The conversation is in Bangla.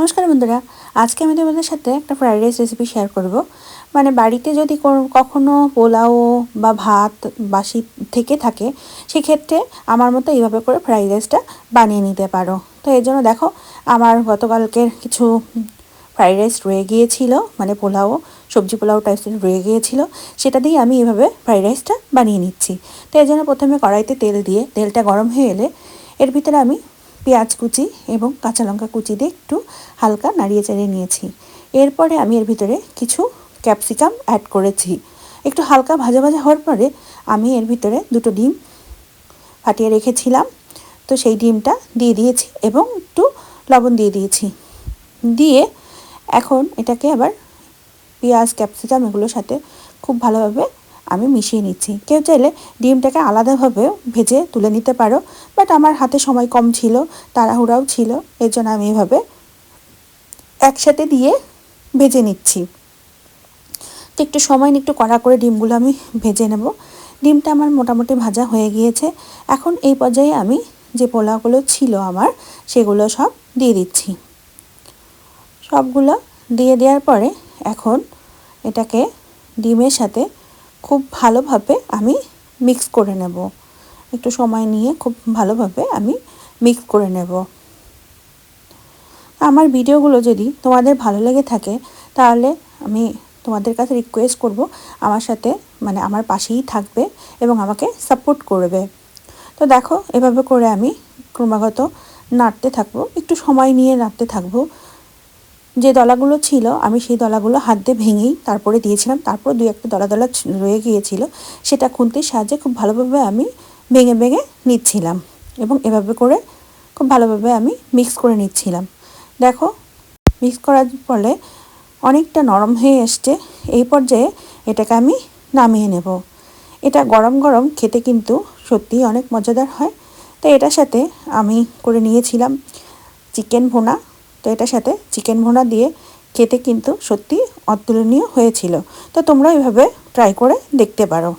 নমস্কার বন্ধুরা, আজকে আমি তোমাদের সাথে একটা ফ্রাইড রাইস রেসিপি শেয়ার করব। মানে বাড়িতে যদি কখনো পোলাও বা ভাত বাসি থেকে থাকে, সেক্ষেত্রে আমার মতো এইভাবে করে ফ্রাইড রাইসটা বানিয়ে নিতে পারো। তো এই জন্য দেখো, আমার গতকালকের কিছু ফ্রাইড রাইস রয়ে গিয়েছিল মানে পোলাও, সবজি পোলাও টাইপসের রয়ে গিয়েছিল, সেটা দিয়ে আমি এভাবে ফ্রাইড রাইসটা বানিয়ে নিচ্ছি। তো এই জন্য প্রথমে কড়াইতে তেল দিয়ে, তেলটা গরম হয়ে এলে, এর ভিতরে আমি পেঁয়াজ কুচি এবং কাঁচা লঙ্কা কুচি দিয়ে একটু হালকা নাড়িয়ে চাড়িয়ে নিয়েছি। এরপরে আমি এর ভিতরে কিছু ক্যাপসিকাম অ্যাড করেছি। একটু হালকা ভাজা ভাজা হওয়ার পরে আমি এর ভিতরে দুটো ডিম ফাটিয়ে রেখেছিলাম। তো সেই ডিমটা দিয়ে দিয়েছি এবং একটু লবণ দিয়ে দিয়েছি। দিয়ে এখন এটাকে আবার পেঁয়াজ, ক্যাপসিকাম এগুলোর সাথে খুব ভালোভাবে আমি মিশিয়ে নিচ্ছি। কেউ চাইলে ডিমটাকে আলাদাভাবেও ভেজে তুলে নিতে পারো বাট আমার হাতে সময় কম ছিল, তাড়াহুড়াও ছিল, এর জন্য আমি এভাবে একসাথে দিয়ে ভেজে নিচ্ছি। তো একটু সময় একটু কড়া করে ডিমগুলো আমি ভেজে নেব। ডিমটা আমার মোটামুটি ভাজা হয়ে গিয়েছে। এখন এই পর্যায়ে আমি যে পোলাওগুলো ছিল আমার, সেগুলো সব দিয়ে দিচ্ছি। সবগুলো দিয়ে দেওয়ার পরে এখন এটাকে ডিমের সাথে খুব ভালোভাবে আমি মিক্স করে নেব। একটু সময় নিয়ে খুব ভালোভাবে আমি মিক্স করে নেব। আমার ভিডিওগুলো যদি তোমাদের ভালো লেগে থাকে, তাহলে আমি তোমাদের কাছে রিকোয়েস্ট করব আমার সাথে মানে আমার পাশেই থাকবে এবং আমাকে সাপোর্ট করবে। তো দেখো, এভাবে করে আমি ক্রমাগত নাড়তে থাকব, একটু সময় নিয়ে নাড়তে থাকব। যে দলাগুলো ছিল, আমি সেই দলাগুলো হাত দিয়ে ভেঙেই তারপরে দিয়েছিলাম। তারপর দুই একটা দলা দলা রয়ে গিয়েছিল। সেটা খুন্তির সাহায্যে খুব ভালোভাবে আমি ভেঙে ভেঙে নিচ্ছিলাম এবং এভাবে করে খুব ভালোভাবে আমি মিক্স করে নিচ্ছিলাম। দেখো মিক্স করার ফলে অনেকটা নরম হয়ে এসছে। এই পর্যায়ে এটাকে আমি নামিয়ে নেব। এটা গরম গরম খেতে কিন্তু সত্যিই অনেক মজাদার হয়। তো এটার সাথে আমি করে নিয়েছিলাম চিকেন ভুনা। তো এটার সাথে চিকেন ভোড়া দিয়ে খেতে কিন্তু সত্যি অতুলনীয় হয়েছিল। তো তোমরা এভাবে ট্রাই করে দেখতে পারো।